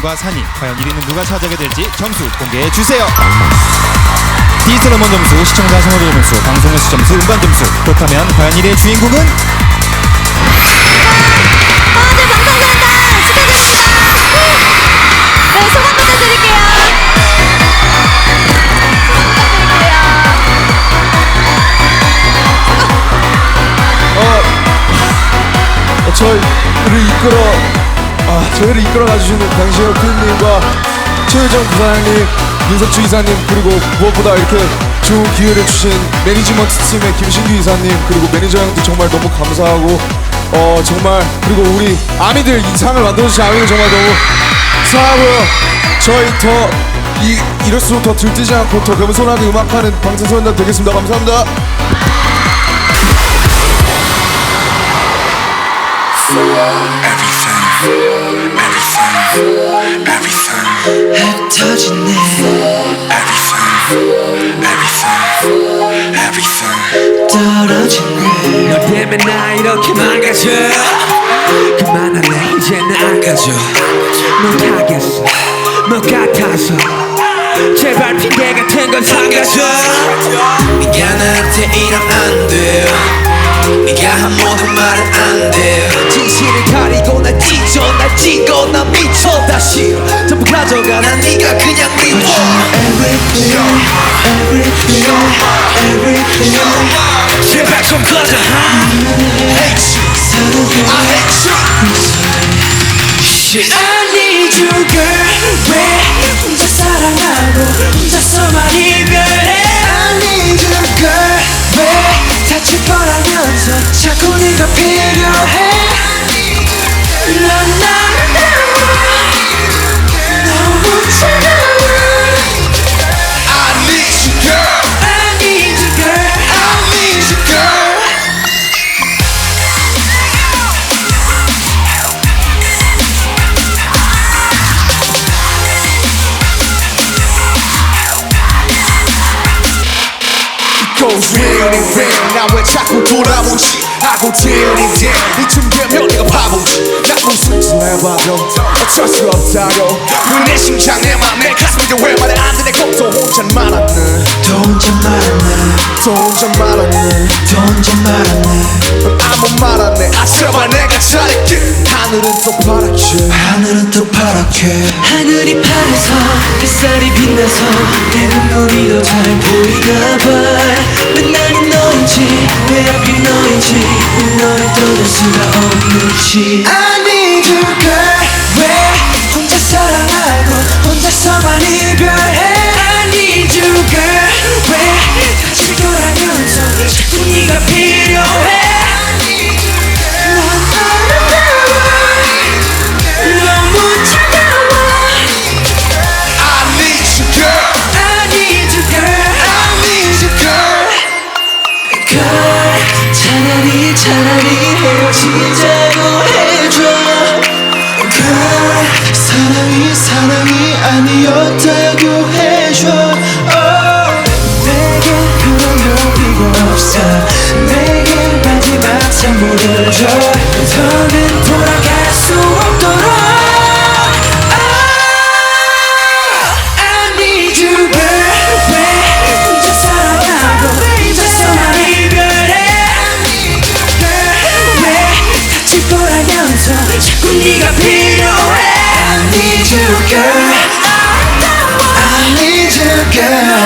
3과 산이 과연 1위는 누가 차지하게 될지 점수 공개해 주세요. 디지털 음원 점수, 시청자 선호도 점수, 방송 횟수 점수, 음반 점수. 그렇다면 과연 1위의 주인공은 아, 네, 방탄소년단 축하드립니다. 네, 소감 부탁드릴게요. 어, 저희를 이끌어 아, 저희를 이끌어 가 주시는 강시혁 PD님과 최유정 부사장님, 윤석주 이사님 그리고 무엇보다 이렇게 좋은 기회를 주신 매니지먼트 팀의 김신규 이사님 그리고 매니저 형들 정말 너무 감사하고 어 정말 그리고 우리 아미들 이 상을 만들어주신 아미들 정말 너무 사하고요. 저희 더 이, 이럴수록 더 들뜨지 않고 더 겸손하게 음악하는 방탄소년단 되겠습니다. 감사합니다. Everything, 때문에 나 이렇게 망가져? 그만할래 이제 나 가져. 못하겠어 못 같아서. 제발 핑계 같은 건 삼가줘 네가 나한테 이러면 안 돼. 네가 한 모든 말은 안 돼. 진실을 가리고 날 찢어 날 찍어 나 미쳐 다시 가져가 난 네가 그냥 미워. Everything Everything Everything 제발 좀 꺼져. Hate round and round 나왜 자꾸 돌아오지 하고 되는데 이쯤 되면 내가 바보지 나 무슨 짓을 해봐도 어쩔 수 없다고 왜내 심장 내맘내 가슴인데 왜 말을 안 듣네 꼭또 혼자 말았네 또 혼자 말았네 또 혼자 말았네 또 혼자 말았네 아무 말 안해 아 제발 내가 잘할게 하늘은 또 파랗게 하늘은 또 파랗게 하늘이 파래서 햇살이 빛나서 내 눈물이 더 잘 보이나 나는 너인지 왜 하필 너인지 왜 너를 떠날 수가 없는지 차라리 헤어지자고 해줘. girl 사랑이 사랑이 아니었다 네가 필요해 I need you girl I need you girl